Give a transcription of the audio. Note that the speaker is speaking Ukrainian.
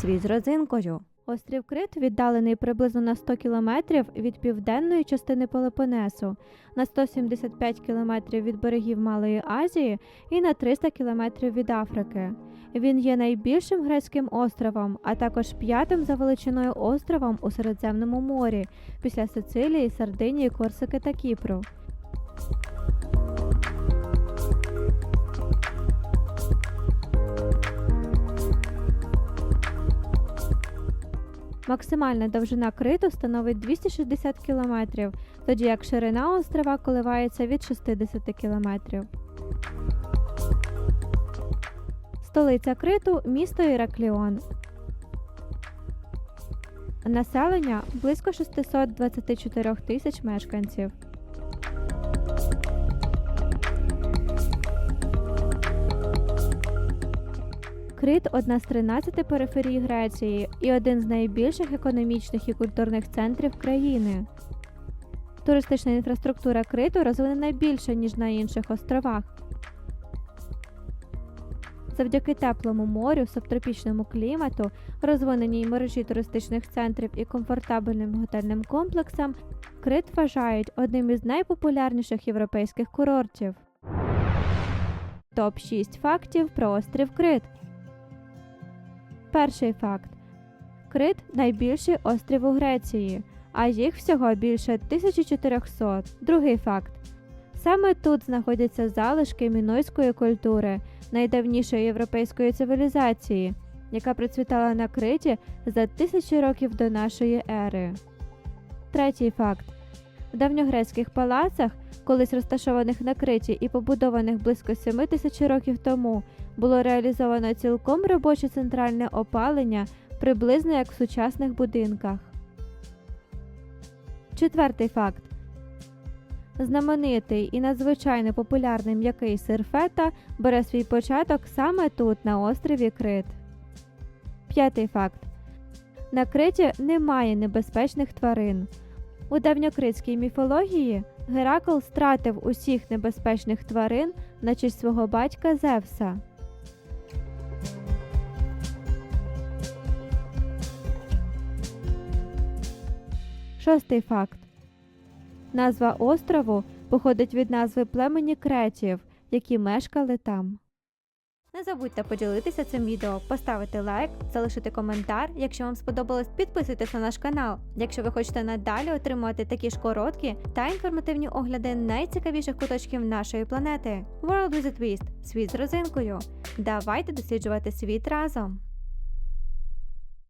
Світ з родзинкою. Острів Крит віддалений приблизно на 100 кілометрів від південної частини Пелопонесу, на 175 кілометрів від берегів Малої Азії і на 300 кілометрів від Африки. Він є найбільшим грецьким островом, а також п'ятим за величиною островом у Середземному морі після Сицилії, Сардинії, Корсики та Кіпру. Максимальна довжина криту становить 260 км, тоді як ширина острова коливається від 60 км. Столиця криту місто Іракліон. Населення близько 624 тисяч мешканців. Крит одна з 13 периферій Греції і один з найбільших економічних і культурних центрів країни. Туристична інфраструктура Криту розвинена більше, ніж на інших островах. Завдяки теплому морю, субтропічному клімату, розвиненій мережі туристичних центрів і комфортабельним готельним комплексам, Крит вважають одним із найпопулярніших європейських курортів. Топ 6 фактів про острів Крит. Перший факт: Крит найбільший острів у Греції, а їх всього більше 1400. Другий факт: саме тут знаходяться залишки мінойської культури, найдавнішої європейської цивілізації, яка процвітала на Криті за тисячі років до нашої ери. Третій факт: в давньогрецьких палацах, колись розташованих на Криті і побудованих близько 7 тисяч років тому, було реалізовано цілком робоче центральне опалення, приблизно як в сучасних будинках. Четвертий факт. Знаменитий і надзвичайно популярний м'який сир фета бере свій початок саме тут, на острові Крит. П'ятий факт. На Криті немає небезпечних тварин. У давньокритській міфології Геракл стратив усіх небезпечних тварин на честь свого батька Зевса. Шостий факт. Назва острову походить від назви племені кретів, які мешкали там. Не забудьте поділитися цим відео, поставити лайк, залишити коментар. Якщо вам сподобалось, підписуйтесь на наш канал. Якщо ви хочете надалі отримувати такі ж короткі та інформативні огляди найцікавіших куточків нашої планети. World a Twist – світ з розинкою. Давайте досліджувати світ разом.